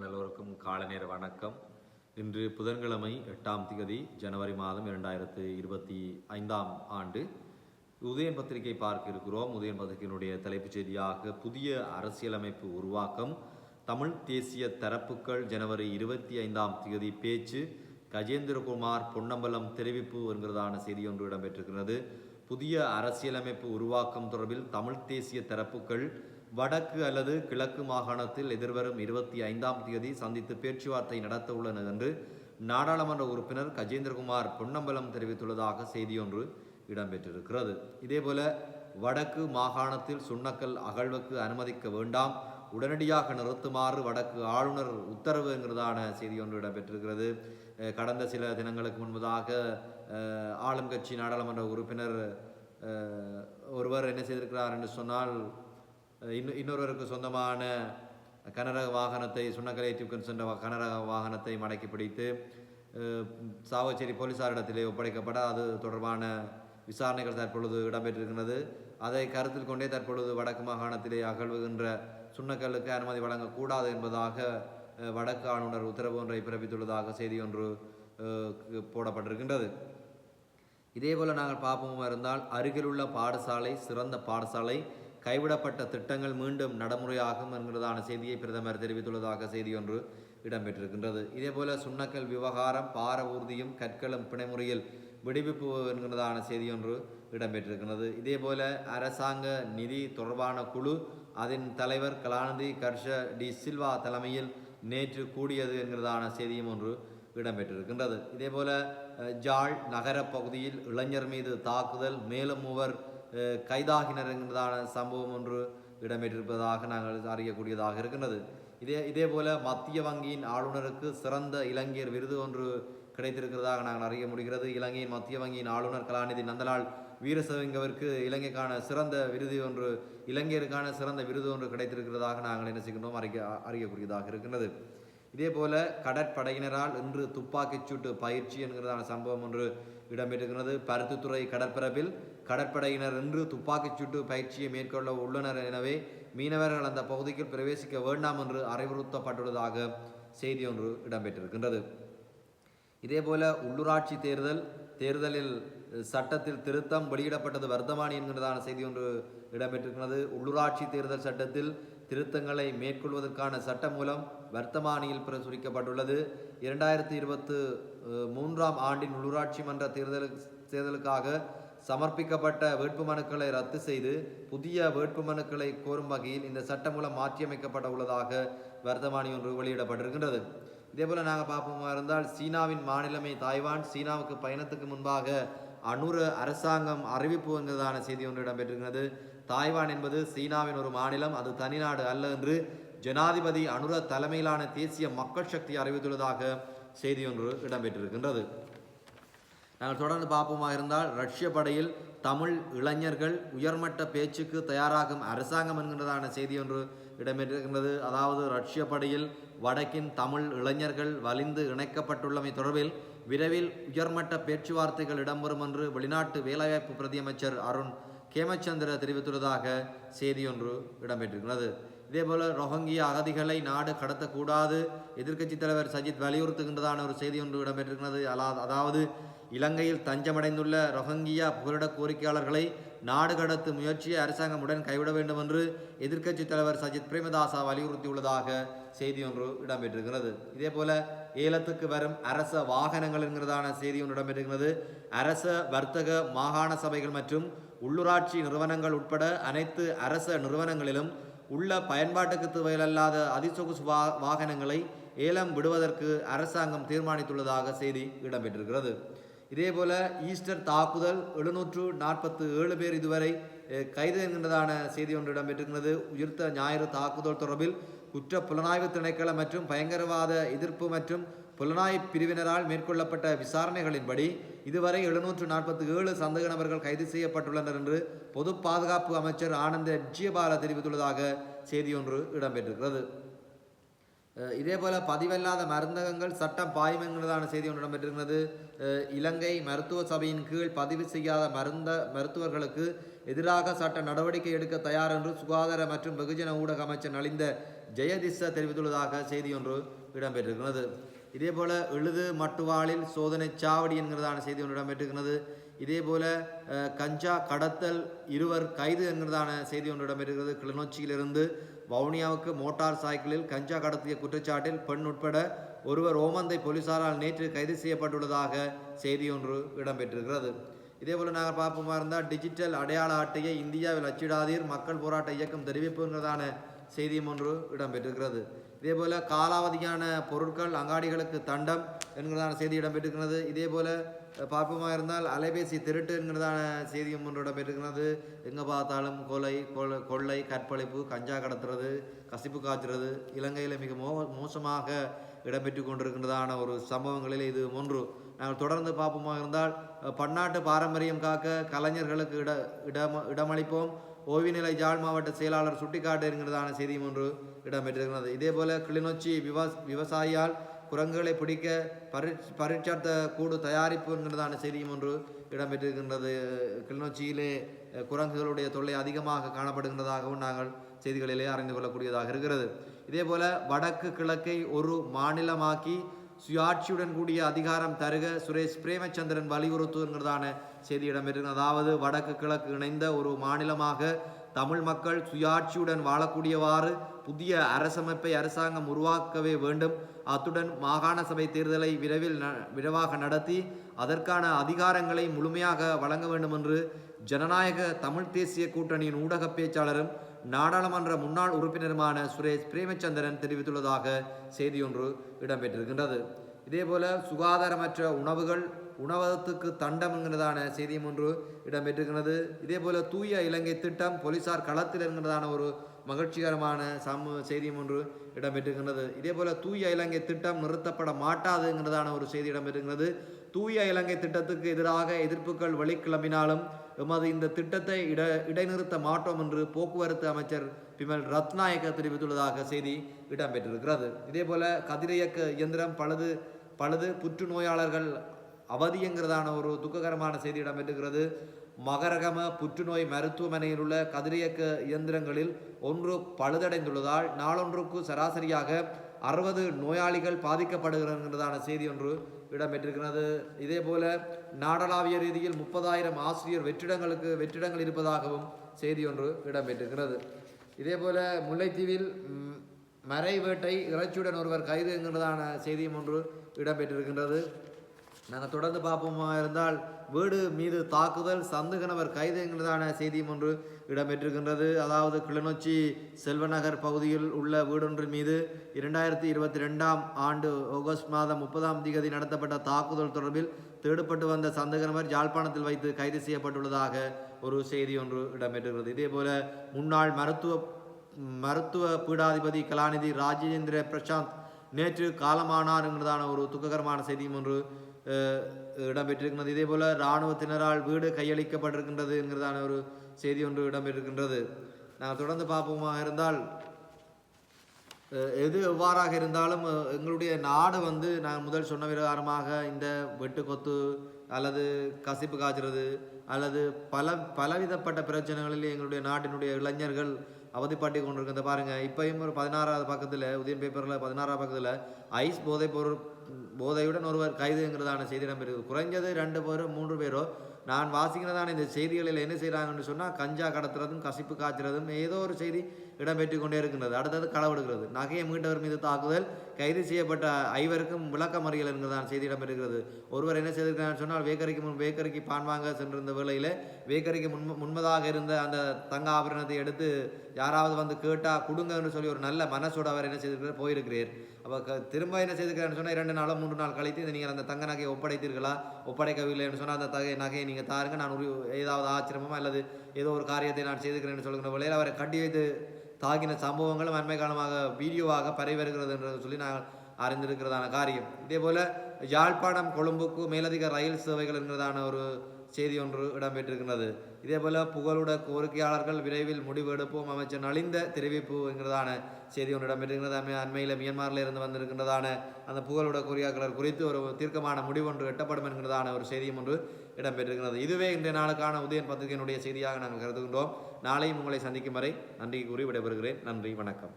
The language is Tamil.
உங்கள் எல்லோருக்கும் காலை நேர வணக்கம். இன்று புதன்கிழமை எட்டாம் திகதி ஜனவரி மாதம் இரண்டாயிரத்து இருபத்தி ஐந்தாம் ஆண்டு. உதயன் பத்திரிகை பார்க்க இருக்கிறோம். உதயன் பத்திரிகையினுடைய தலைப்புச் செய்தியாக புதிய அரசியலமைப்பு உருவாக்கம் தமிழ் தேசிய தரப்புகள் ஜனவரி இருபத்தி ஐந்தாம் திகதி பேச்சு கஜேந்திரகுமார் பொன்னம்பலம் தெரிவிப்பு என்கிறதான செய்தி ஒன்று இடம்பெற்றிருக்கிறது. புதிய அரசியலமைப்பு உருவாக்கம் தொடர்பில் தமிழ் தேசிய தரப்புகள் வடக்கு அல்லது கிழக்கு மாகாணத்தில் எதிர்வரும் இருபத்தி ஐந்தாம் தேதி சந்தித்து பேச்சுவார்த்தை நடத்த உள்ளனர் என்று நாடாளுமன்ற உறுப்பினர் கஜேந்திரகுமார் பொன்னம்பலம் தெரிவித்துள்ளதாக செய்தியொன்று இடம்பெற்றிருக்கிறது. இதேபோல வடக்கு மாகாணத்தில் சுண்ணக்கல் அகழ்வுக்கு அனுமதிக்க வேண்டாம் உடனடியாக நிறுத்துமாறு வடக்கு ஆளுநர் உத்தரவு என்கிறதான செய்தி ஒன்று இடம்பெற்றிருக்கிறது கடந்த சில தினங்களுக்கு முன்பதாக ஆளும் கட்சி நாடாளுமன்ற உறுப்பினர் ஒருவர் என்ன செய்திருக்கிறார் என்று சொன்னால் இன்னும் இன்னொருவருக்கு சொந்தமான கனரக வாகனத்தை சுண்ணக்கலை தூக்கன் சென்ற கனரக வாகனத்தை மடக்கி பிடித்து சாவச்சேரி போலீசாரிடத்திலே ஒப்படைக்கப்பட அது தொடர்பான விசாரணைகள் தற்பொழுது இடம்பெற்றிருக்கிறது. அதை கருத்தில் கொண்டே தற்பொழுது வடக்கு மாகாணத்திலே அகழ்வுகின்ற சுண்ணக்கல்லுக்கு அனுமதி வழங்கக்கூடாது என்பதாக வடக்கு ஆளுநர் உத்தரவு ஒன்றை பிறப்பித்துள்ளதாக செய்தி ஒன்று போடப்பட்டிருக்கின்றது. இதேபோல் நாங்கள் பார்ப்போமா இருந்தால் அருகிலுள்ள பாடசாலை சிறந்த பாடசாலை கைவிடப்பட்ட திட்டங்கள் மீண்டும் நடைமுறையாகும் என்கிறதான செய்தியை பிரதமர் தெரிவித்துள்ளதாக செய்தி ஒன்று இடம்பெற்றிருக்கின்றது. இதேபோல சுண்ணக்கல் விவகாரம் பார ஊர்தியும் கற்களும் பிணைமுறையில் விடுவிப்பு என்கிறதான செய்தி ஒன்று இடம்பெற்றிருக்கிறது இதேபோல அரசாங்க நிதி தொடர்பான குழு அதன் தலைவர் கலாநிதி கர்ஷ டி சில்வா தலைமையில் நேற்று கூடியது என்கிறதான செய்தியும் ஒன்று இடம்பெற்றிருக்கின்றது. இதேபோல ஜாழ் நகர பகுதியில் இளைஞர் மீது தாக்குதல் மேலும் மூவர் கைதாகினர் என்கிறதான சம்பவம் ஒன்று இடம்பெற்றிருப்பதாக நாங்கள் அறியக்கூடியதாக இருக்கின்றது. இதே இதே போல் மத்திய வங்கியின் ஆளுநருக்கு சிறந்த இளைஞர் விருது ஒன்று கிடைத்திருக்கிறதாக நாங்கள் அறிய முடிகிறது. இலங்கையின் மத்திய வங்கியின் ஆளுநர் கலாநிதி நந்தலால் வீரசவிங்கவிற்கு இலங்கைக்கான சிறந்த விருது ஒன்று இலங்கையருக்கான சிறந்த விருது ஒன்று கிடைத்திருக்கிறதாக நாங்கள் என்ன செய்கின்றோம்? அறிய அறியக்கூடியதாக இருக்கின்றது. இதேபோல கடற்படையினரால் இன்று துப்பாக்கிச் சூட்டு பயிற்சி என்கிறதான சம்பவம் ஒன்று இடம்பெற்றிருக்கிறது. பருத்தித்துறை கடற்பரப்பில் கடற்படையினர் இன்று துப்பாக்கிச் சூட்டு பயிற்சியை மேற்கொள்ள உள்ளனர். எனவே மீனவர்கள் அந்த பகுதிக்கு பிரவேசிக்க வேண்டாம் என்று அறிவுறுத்தப்பட்டுள்ளதாக செய்தி ஒன்று இடம்பெற்றிருக்கின்றது. இதேபோல உள்ளூராட்சி தேர்தல் தேர்தலில் சட்டத்தில் திருத்தம் வெளியிடப்பட்டது வர்த்தமானி என்கிறதான செய்தி ஒன்று இடம்பெற்றிருக்கிறது. உள்ளூராட்சி தேர்தல் சட்டத்தில் திருத்தங்களை மேற்கொள்வதற்கான சட்டம் மூலம் வர்த்தமானியில் பிரசுரிக்கப்பட்டுள்ளது. இரண்டாயிரத்தி இருபத்து மூன்றாம் ஆண்டின் உள்ளூராட்சி மன்ற தேர்தல் தேர்தலுக்காக சமர்ப்பிக்கப்பட்ட வேட்புமனுக்களை ரத்து செய்து புதிய வேட்புமனுக்களை கோரும் வகையில் இந்த சட்டம் மூலம் மாற்றியமைக்கப்பட உள்ளதாக வர்த்தமானி ஒன்று வெளியிடப்பட்டிருக்கின்றது. இதேபோல நாங்கள் பார்ப்போமா இருந்தால் சீனாவின் மாநிலமே தாய்வான். சீனாவுக்கு பயணத்துக்கு முன்பாக அனுர அரசாங்கம் அறிவிப்பு என்கிறதான செய்தி ஒன்று இடம்பெற்றிருக்கிறது. தாய்வான் என்பது சீனாவின் ஒரு மாநிலம் அது தனிநாடு அல்ல என்று ஜனாதிபதி அனுர தலைமையிலான தேசிய மக்கள் சக்தி அறிவித்துள்ளதாக செய்தி ஒன்று இடம்பெற்றிருக்கின்றது. நாங்கள் தொடர்ந்து பார்ப்போமா இருந்தால் ரஷ்ய படையில் தமிழ் இளைஞர்கள் உயர்மட்ட பேச்சுக்கு தயாராகும் அரசாங்கம் என்கின்றதான செய்தி ஒன்று இடம்பெற்றிருக்கின்றது. அதாவது ரஷ்ய படையில் வடக்கின் தமிழ் இளைஞர்கள் வலிந்து இணைக்கப்பட்டுள்ளமை தொடர்பில் விரைவில் உயர்மட்ட பேச்சுவார்த்தைகள் இடம்பெறும் என்று வெளிநாட்டு வேலைவாய்ப்பு பிரதியமைச்சர் அருண் கேமச்சந்திர தெரிவித்துள்ளதாக செய்தியொன்று இடம்பெற்றிருக்கிறது. இதேபோல ரொஹங்கிய அகதிகளை நாடு கடத்தக்கூடாது எதிர்க்கட்சித் தலைவர் சஜித் வலியுறுத்துகின்றதான ஒரு செய்தி ஒன்று இடம்பெற்றிருக்கிறது. அலா- அதாவது இலங்கையில் தஞ்சமடைந்துள்ள ரொஹங்கியா புகலிட கோரிக்கையாளர்களை நாடு கடத்து முயற்சியை அரசாங்கம் உடன் கைவிட வேண்டும் என்று எதிர்க்கட்சித் தலைவர் சஜித் பிரேமதாசா வலியுறுத்தியுள்ளதாக செய்தி ஒன்று இடம்பெற்றிருக்கிறது. இதேபோல ஏலத்துக்கு வரும் அரச வாகனங்கள் என்கிறதான செய்தி ஒன்று இடம்பெறுகிறது அரச வர்த்தக மாகாண சபைகள் மற்றும் உள்ளூராட்சி நிறுவனங்கள் உட்பட அனைத்து அரச நிறுவனங்களிலும் உள்ள பயன்பாட்டுக்கு தேவையில்லாத அதிசொகுசு வா வாகனங்களை ஏலம் விடுவதற்கு அரசாங்கம் தீர்மானித்துள்ளதாக செய்தி இடம்பெற்றிருக்கிறது. இதேபோல ஈஸ்டர் தாக்குதல் எழுநூற்று நாற்பத்து ஏழு பேர் இதுவரை கைது என்கின்றதான செய்தி ஒன்று இடம்பெற்றிருக்கிறது. உயிர்த்த ஞாயிறு தாக்குதல் தொடர்பில் குற்ற புலனாய்வு திணைக்களம் மற்றும் பயங்கரவாத எதிர்ப்பு மற்றும் புலனாய்வு பிரிவினரால் மேற்கொள்ளப்பட்ட விசாரணைகளின்படி இதுவரை எழுநூற்று நாற்பத்தி ஏழு சந்தேக நபர்கள் கைது செய்யப்பட்டுள்ளனர் என்று பொது பாதுகாப்பு அமைச்சர் ஆனந்த விஜயபால தெரிவித்துள்ளதாக செய்தி ஒன்று இடம்பெற்றிருக்கிறது. அஹ் இதேபோல பதிவல்லாத மருந்தகங்கள் சட்டம் பாயும் என்கிறதான செய்தி ஒன்று இடம்பெற்றிருக்கிறது. அஹ் இலங்கை மருத்துவ சபையின் கீழ் பதிவு செய்யாத மருந்த மருத்துவர்களுக்கு எதிராக சட்ட நடவடிக்கை எடுக்க தயார் என்று சுகாதார மற்றும் வெகுஜன ஊடக அமைச்சர் நலிந்த ஜெயதிச தெரிவித்துள்ளதாக செய்தி ஒன்று இடம்பெற்றிருக்கிறது. இதே போல் எழுது மட்டுவாளில் சோதனை சாவடி என்கிறதான செய்தி ஒன்று இடம்பெற்றிருக்கிறது. இதே போல் கஞ்சா கடத்தல் இருவர் கைது என்கிறதான செய்தி ஒன்று இடம்பெற்றிருக்கிறது. கிளிநொச்சியிலிருந்து வவுனியாவுக்கு மோட்டார் சைக்கிளில் கஞ்சா கடத்திய குற்றச்சாட்டில் பெண் உட்பட ஒருவர் ஓமந்தை போலீசாரால் நேற்று கைது செய்யப்பட்டுள்ளதாக செய்தி ஒன்று இடம்பெற்றிருக்கிறது. இதேபோல் நாங்கள் பார்ப்போமா இருந்தால் டிஜிட்டல் அடையாள அட்டையை இந்தியாவில் அச்சிடாதீர். மக்கள் போராட்ட இயக்கம் தெரிவிப்புங்கிறதான செய்தியும் ஒன்று இடம்பெற்றிருக்கிறது. இதேபோல காலாவதியான பொருட்கள் அங்காடிகளுக்கு தண்டம் என்கிறதான செய்தி இடம்பெற்றிருக்கிறது. இதே போல் பார்ப்போமா இருந்தால் அலைபேசி திருட்டு என்கிறதான செய்தியும் ஒன்று இடம்பெற்றிருக்கிறது. எங்கே பார்த்தாலும் கொலை கொலை கொள்ளை கற்பழிப்பு கஞ்சா கடத்துறது கசிப்பு காய்ச்சுறது இலங்கையில் மிக மோ மோசமாக இடம்பெற்று கொண்டிருக்கின்றதான ஒரு சம்பவங்களில் இது ஒன்று. நாங்கள் தொடர்ந்து பார்ப்போமா இருந்தால் பன்னாட்டு பாரம்பரியம் காக்க கலைஞர்களுக்கு இட இடம இடமளிப்போம். ஓய்வுநிலை ஜாழ் மாவட்ட செயலாளர் சுட்டிக்காட்டுங்கிறதான செய்தியும் ஒன்று இடம்பெற்றிருக்கிறது. இதே போல கிளிநொச்சி விவ விவசாயியால் குரங்குகளை பிடிக்க பரி பரீட்சார்த்த கூடு தயாரிப்பு என்கிறதான செய்தியும் ஒன்று இடம்பெற்றிருக்கின்றது. கிளிநொச்சியிலே குரங்குகளுடைய தொல்லை அதிகமாக காணப்படுகின்றதாகவும் நாங்கள் செய்திகளிலே அறிந்து கொள்ளக்கூடியதாக இருக்கிறது. இதே போல வடக்கு கிழக்கை ஒரு மாநிலமாக்கி சுயாட்சியுடன் கூடிய அதிகாரம் தருக. சுரேஷ் பிரேமச்சந்திரன் வலியுறுத்துங்கிறதான செய்தி இடம்பெற்று அதாவது வடக்கு கிழக்கு இணைந்த ஒரு மாநிலமாக தமிழ் மக்கள் சுயாட்சியுடன் வாழக்கூடியவாறு புதிய அரசமைப்பை அரசாங்கம் உருவாக்கவே வேண்டும். அத்துடன் மாகாண சபை தேர்தலை விரைவில் ந- விரைவாக நடத்தி அதற்கான அதிகாரங்களை முழுமையாக வழங்க வேண்டும் என்று ஜனநாயக தமிழ் தேசிய கூட்டணியின் ஊடக பேச்சாளரும் நாடாளுமன்ற முன்னாள் உறுப்பினருமான சுரேஷ் பிரேமச்சந்திரன் தெரிவித்துள்ளதாக செய்தி ஒன்று இடம்பெற்றிருக்கின்றது. இதேபோல சுகாதாரமற்ற உணவுகள் உணவகத்துக்கு தண்டம் என்கிறதான செய்தியும் ஒன்று இடம்பெற்றிருக்கிறது இதேபோல தூய இலங்கை திட்டம் போலீசார் களத்தில் என்கிறதான ஒரு மகிழ்ச்சிகரமான சம செய்தியும் ஒன்று இடம்பெற்றிருக்கிறது இதேபோல தூய இலங்கை திட்டம் நிறுத்தப்பட மாட்டாதுங்கிறதான ஒரு செய்தி இடம்பெற்றிருக்கிறது தூய இலங்கை திட்டத்துக்கு எதிராக எதிர்ப்புகள் வெளிக்கிளம்பினாலும் எமது இந்த திட்டத்தை இட இடைநிறுத்த மாட்டோம் என்று போக்குவரத்து அமைச்சர் பிமல் ரத்நாயக்க தெரிவித்துள்ளதாக செய்தி இடம்பெற்றிருக்கிறது. இதேபோல கதிரியக்க இயந்திரம் பழுது பழுது புற்றுநோயாளர்கள் அவதிங்கிறதான ஒரு துக்ககரமான செய்தி இடம்பெற்றிருக்கிறது. மகரகம புற்றுநோய் மருத்துவமனையில் உள்ள கதிரியக்க இயந்திரங்களில் ஒன்று பழுதடைந்துள்ளதால் நாளொன்றுக்கு சராசரியாக அறுபது நோயாளிகள் பாதிக்கப்படுகிறதான செய்தி ஒன்று இடம்பெற்றிருக்கிறது. இதே போல நாடளாவிய ரீதியில் முப்பதாயிரம் ஆசிரியர் வெற்றிடங்களுக்கு வெற்றிடங்கள் இருப்பதாகவும் செய்தி ஒன்று இடம்பெற்றிருக்கிறது. இதேபோல முல்லைத்தீவில் மறைவேட்டை மறை வேட்டை இறைச்சியுடன் ஒருவர் கைது என்கிறதான செய்தியும் ஒன்று இடம்பெற்றிருக்கின்றது. நாங்கள் தொடர்ந்து பார்ப்போமா இருந்தால் வீடு மீது தாக்குதல் சந்துகணவர் கைது என்கிறதான செய்தியும் ஒன்று இடம்பெற்றிருக்கின்றது. அதாவது கிளிநொச்சி செல்வநகர் பகுதியில் உள்ள வீடொன்றின் மீது இரண்டாயிரத்தி இருபத்தி ரெண்டாம் ஆண்டு ஆகஸ்ட் மாதம் முப்பதாம் தேதி நடத்தப்பட்ட தாக்குதல் தொடர்பில் தேடப்பட்டு வந்த சந்தகனவர் யாழ்ப்பாணத்தில் வைத்து கைது செய்யப்பட்டுள்ளதாக ஒரு செய்தி ஒன்று இடம்பெற்றிருக்கிறது. இதேபோல முன்னாள் மருத்துவ மருத்துவ பீடாதிபதி கலாநிதி ராஜேந்திர பிரசாந்த் நேற்று காலமானார் என்கிறதான ஒரு துக்ககரமான செய்தியும் ஒன்று இடம்பெற்றிருக்கின்றது. இதே போல் இராணுவத்தினரால் வீடு கையளிக்கப்பட்டிருக்கின்றது என்கிறதான ஒரு செய்தி ஒன்று இடம்பெற்றிருக்கின்றது. நாங்கள் தொடர்ந்து பார்ப்போமாக இருந்தால் எது எவ்வாறாக இருந்தாலும் எங்களுடைய நாடு வந்து நான் முதல் சொன்ன விவகாரமாக இந்த வெட்டு கொத்து அல்லது கசிப்பு காய்ச்சுறது அல்லது பல பலவிதப்பட்ட பிரச்சனைகளில் எங்களுடைய நாட்டினுடைய இளைஞர்கள் அவதிப்பாட்டி கொண்டிருக்கிறத. பாருங்க இப்பயும் ஒரு பதினாறாவது பக்கத்தில் உதயன் பேப்பரில் பதினாறாவது பக்கத்தில் ஐஸ் போதை பொருள் போதையுடன் ஒருவர் கைதுங்கிறதான செய்தி இடம்பெறுகிறது. குறைஞ்சது ரெண்டு பேரோ மூன்று பேரோ நான் வாசிக்கிறதான இந்த செய்திகளில் என்ன செய்கிறாங்கன்னு சொன்னால் கஞ்சா கடத்துறதும் கசிப்பு காய்ச்சறதும் ஏதோ ஒரு செய்தி இடம்பெற்று கொண்டே இருக்கின்றது. அடுத்தது களவெடுக்கிறது நகையை மீட்டவர் மீது தாக்குதல் கைது செய்யப்பட்ட ஐவருக்கும் விளக்கமறியல் என்கிறதான செய்தி இடம்பெறுகிறது ஒருவர் என்ன செய்திருக்கிறார் சொன்னால் வேக்கரிக்கு முன் வேக்கரிக்கு பான் வாங்க சென்றிருந்த வேளையில் வேக்கரிக்கு முன் முன்பதாக இருந்த அந்த தங்க ஆபரணத்தை எடுத்து யாராவது வந்து கேட்டால் கொடுங்கன்னு சொல்லி ஒரு நல்ல மனசோட அவர் என்ன செய்திருக்கிறார்? போயிருக்கிறேன் அப்போ க திரும்ப என்ன செய்துக்கிறேன்னு சொன்னால் இரண்டு நாளோ மூன்று நாள் கழித்து நீங்கள் அந்த தங்க நகையை ஒப்படைத்தீர்களா? ஒப்படைக்கவில்லைன்னு சொன்னால் அந்த தகை நகையை நீங்கள் தாருங்க. நான் ஒரு ஏதாவது ஆச்சிரமமோ அல்லது ஏதோ ஒரு காரியத்தை நான் செய்திருக்கிறேன்னு சொல்கிற வேளையில் அவரை கட்டி வைத்து தாக்கின சம்பவங்களும் அண்மை காலமாக வீடியோவாக பரவி வருகிறது என்று சொல்லி நான் அறிந்திருக்கிறதான காரியம். இதே போல் யாழ்ப்பாணம் கொழும்புக்கு மேலதிக ரயில் சேவைகள் என்கிறதான ஒரு செய்தி ஒன்று இடம்பெற்றிருக்கிறது இதே போல புகழுட கோரிக்கையாளர்கள் விரைவில் முடிவு எடுப்போம் அமைச்சர் நலிந்த தெரிவிப்பு என்கிறதான செய்தி ஒன்று இடம்பெற்றிருக்கிறது. அண்மையில் மியன்மாரில் இருந்து வந்திருக்கின்றதான அந்த புகழுட கோரிக்கையாளர் குறித்து ஒரு தீர்க்கமான முடிவு ஒன்று எட்டப்படும் என்கிறதான ஒரு செய்தியும் ஒன்று இடம்பெற்றிருக்கிறது. இதுவே இன்றைய நாளுக்கான உதயன் பத்திரிகையினுடைய செய்தியாக நாங்கள் கருதுகின்றோம். நாளையும் உங்களை சந்திக்கும் வரை நன்றி கூறி விடைபெறுகிறேன். நன்றி வணக்கம்.